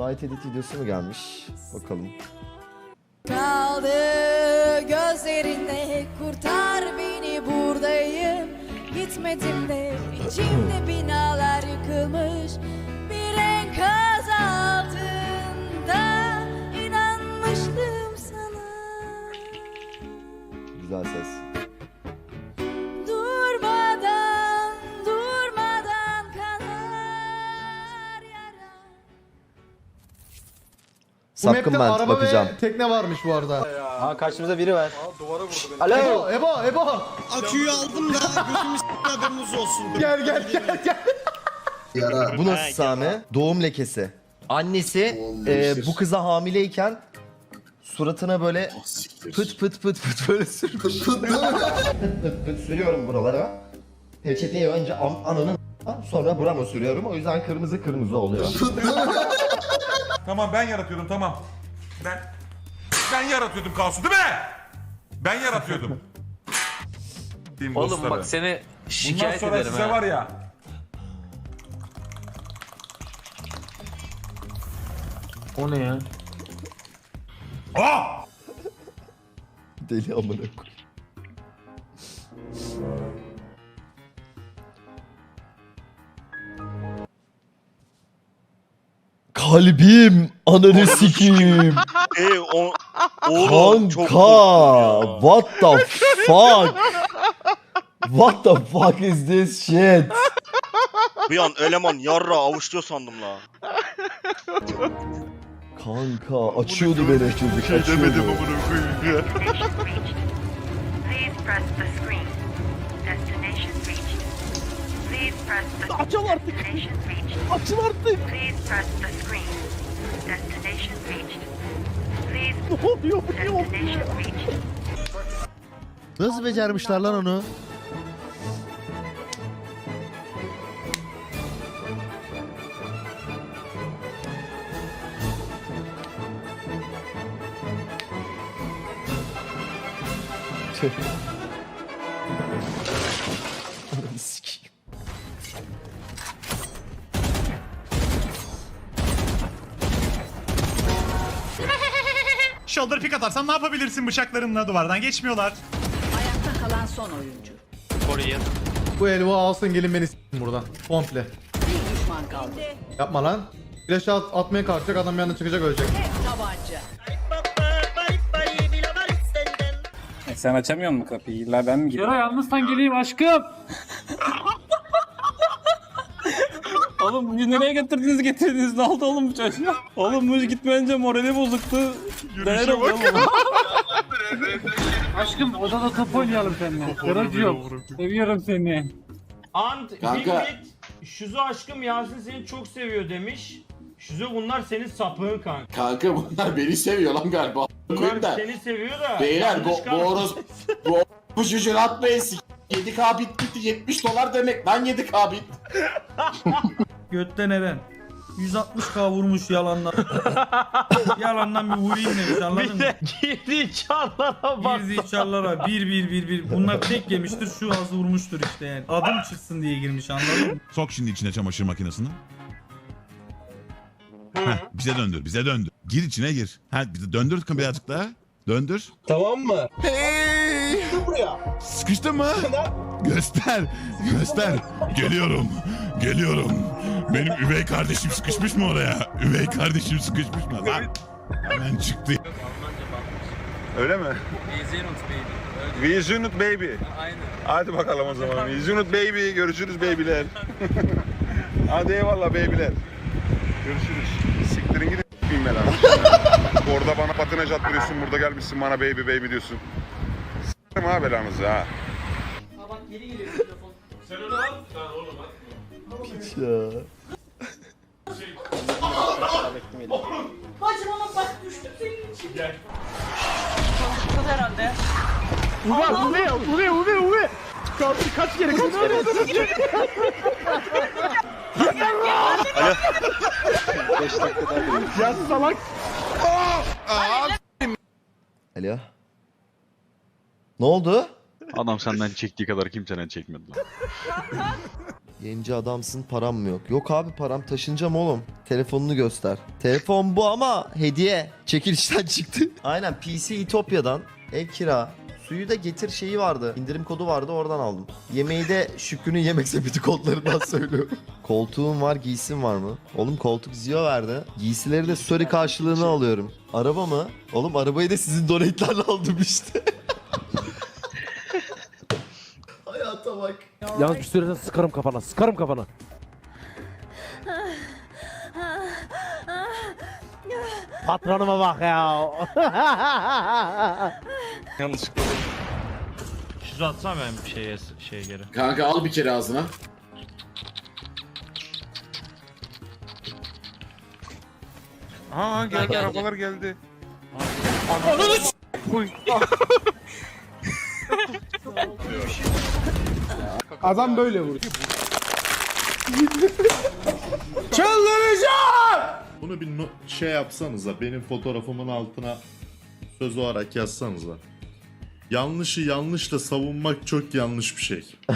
Light Edit videosu mu gelmiş? Bakalım. Kaldı gözlerinde kurtar beni buradayım Gitmedim de içimde binalar yıkılmış Sapkın ben araba bakacağım. ve tekne varmış bu arada. Ha karşımızda biri var. Ebo, Ebo, Ebo. Aküyü aldım da gözümü s*** haberiniz olsun. Gel gel gel gel. Bu nasıl Sami? Doğum lekesi. Annesi e, bu kıza hamileyken suratına böyle pıt pıt pıt pıt böyle sürmüş. pıt pıt pıt sürüyorum buralara. Peçeteyi önce am- ananın sonra burama sürüyorum. O yüzden kırmızı kırmızı oluyor. Tamam ben yaratıyordum tamam. Ben ben yaratıyordum kaosu değil mi? Ben yaratıyordum. Team Oğlum dostları. bak seni Bundan şikayet sonra ederim size ha. var ya. O ne ya? Aa! Deli amına koyayım. Kalbim ananı sikeyim. E o oğlum çok Kanka, korktum ya. what the fuck? What the fuck is this shit? Bir an eleman yarra avuçluyor sandım la. Kanka açıyordu beni çocuk açıyordu. koyayım Please press the screen. Açıl artık. Açıl artık. Ne oluyor? Ne oluyor? Nasıl becermişler lan onu? Shoulder pick atarsan ne yapabilirsin bıçaklarınla duvardan geçmiyorlar. Ayakta kalan son oyuncu Bu elva alsın gelin beni s**tin buradan. Komple. Bir düşman kaldı Yapma lan. Flash at, atmaya kalkacak adam bir anda çıkacak ölecek. Tabanca Sen açamıyor musun kapıyı? İlla ben mi gireyim? Yara yalnızsan geleyim aşkım. Oğlum nereye getirdiniz getirdiniz ne oldu oğlum bu çocuğa? Oğlum bu gitmeyince morali bozuktu. Neler oldu oğlum? Aşkım odada top oynayalım seninle. Yaracığım. Seviyorum seni. Ant, Hikmet, Şuzu aşkım Yasin seni çok seviyor demiş. Şuzu bunlar senin sapığın kanka. Kanka bunlar beni seviyor lan galiba. Bunlar seni seviyor da. Beyler yanlış bu, bu kanka. horoz bu, bu çocuğun atmayın s**. 7k bit bitti 70 dolar demek lan 7k bit. Götten Eren. 160k vurmuş yalandan. yalandan bir vurayım demiş anladın mı? Girdiği çarlara bak. Bir ziçarlara bir bir bir bir. Bunlar tek yemiştir şu az vurmuştur işte yani. Adım çıksın diye girmiş anladın mı? Sok şimdi içine çamaşır makinesini. Heh, bize döndür, bize döndür. Gir içine gir. Ha, bize döndür birazcık daha. Döndür. Tamam mı? Hey! Sıkıştın mı? Göster, göster. Geliyorum, geliyorum. Benim üvey kardeşim sıkışmış mı oraya? Üvey kardeşim sıkışmış mı? Lan! Hemen çıktı. Öyle mi? Visionut baby. Aynen. Hadi bakalım o zaman. Visionut baby. Görüşürüz babyler. Hadi eyvallah babyler. Görüşürüz. Siktirin gidin s**eyim ben abi. Orada bana patinaj attırıyorsun. Burada gelmişsin bana baby baby diyorsun. S**erim ha belanızı ha. Ya. Alo. Ne oldu? Adam senden çektiği kadar kimseden çekmedi lan. Yenici adamsın param mı yok? Yok abi param taşınacağım oğlum. Telefonunu göster. Telefon bu ama hediye. Çekilişten çıktı. Aynen PC İtopya'dan ev kira. Suyu da getir şeyi vardı. İndirim kodu vardı oradan aldım. Yemeği de Şükrü'nün yemek sepeti kodlarından söylüyorum. Koltuğum var giysim var mı? Oğlum koltuk Zio verdi. Giysileri de story karşılığını alıyorum. Araba mı? Oğlum arabayı da sizin donate'lerle aldım işte. Hayata bak. Yalnız bir süreden sıkarım kafana, sıkarım kafana. Patronuma bak ya. Yanlışlıkla. Şuzu atsana ben bir şeye şeye geri. Kanka al bir kere ağzına. Aa geldi arabalar geldi. Adam böyle vurdu. Bunu bir no- şey yapsanıza. Benim fotoğrafımın altına söz olarak yazsanıza. Yanlışı yanlışla savunmak çok yanlış bir şey.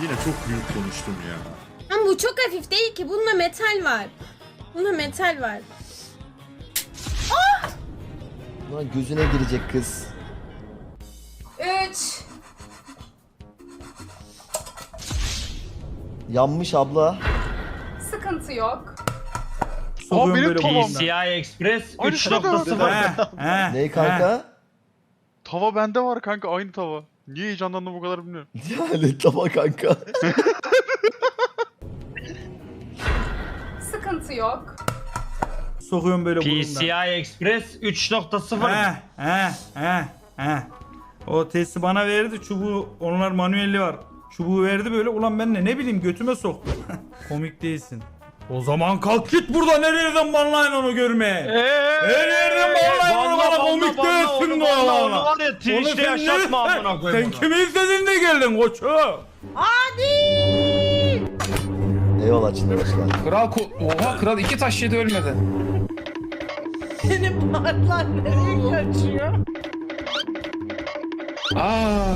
Yine çok büyük konuştum ya. Ama bu çok hafif değil ki. Bunda metal var. Bunda metal var. Lan gözüne girecek kız. 3 Yanmış abla. Sıkıntı yok. Sokuyorum benim böyle tavam. burnuna. PCI Express Aynısı da 3.0. He, he, Ne he. kanka? Tava bende var kanka aynı tava. Niye heyecanlandım bu kadar bilmiyorum. Yani tamam kanka. Sıkıntı yok. Sokuyorum böyle burnuna. PCI Express 3.0. He, he, he, he. O testi bana verdi. Çubuğu onlar manuelli var. Çubuğu verdi böyle. Ulan ben de ne bileyim götüme soktu. Komik değilsin. O zaman kalk git buradan her yerden banlayın onu görmeye. Her yerden banlayın onu bana komik değilsin de Onu var ya Twitch'te yaşatma amına Sen koyayım. kimi izledin de geldin koçum? Eyvallah hoş geldin. Kral Oha kral iki taş yedi ölmedi. Senin parlar nereye kaçıyor? Aa.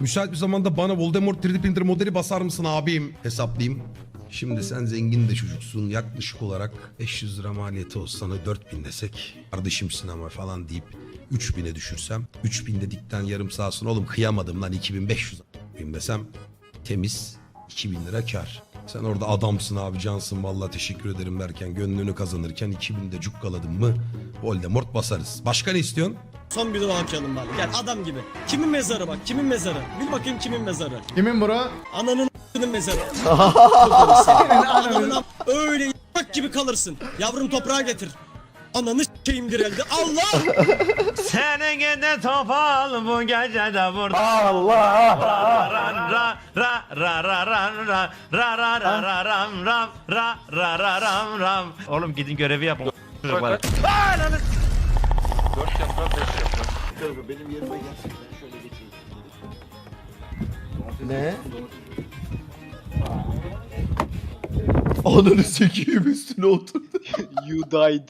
Müsait bir zamanda bana Voldemort 3D printer modeli basar mısın abim? Hesaplayayım. Şimdi sen zengin de çocuksun. Yaklaşık olarak 500 lira maliyeti olsa sana 4000 desek. Kardeşimsin ama falan deyip 3000'e düşürsem. 3000 dedikten yarım saat sonra oğlum kıyamadım lan 2500 a**ayım desem. Temiz 2000 lira kar. Sen orada adamsın abi cansın vallahi teşekkür ederim derken gönlünü kazanırken 2000 de cukkaladın mı Voldemort basarız. Başka ne istiyorsun? Son bir daha okuyalım bari. Gel adam gibi. Kimin mezarı bak, kimin mezarı? Bil bakayım kimin mezarı. Kimin bura? Ananın a**ının mezarı. Ananın öyle y**k gibi kalırsın. Yavrum toprağa getir. Ananı s**eyimdir elde. Allah! Senin gidi topal bu gece de burada. Allah! Ra ra ra ra ra ra ra ra ra ra ra ram ram ra ra ra ram ram. Oğlum gidin görevi yapın. Çocuklar. Ananı s- Ne? Ananı sekeyim üstüne oturdu. You died.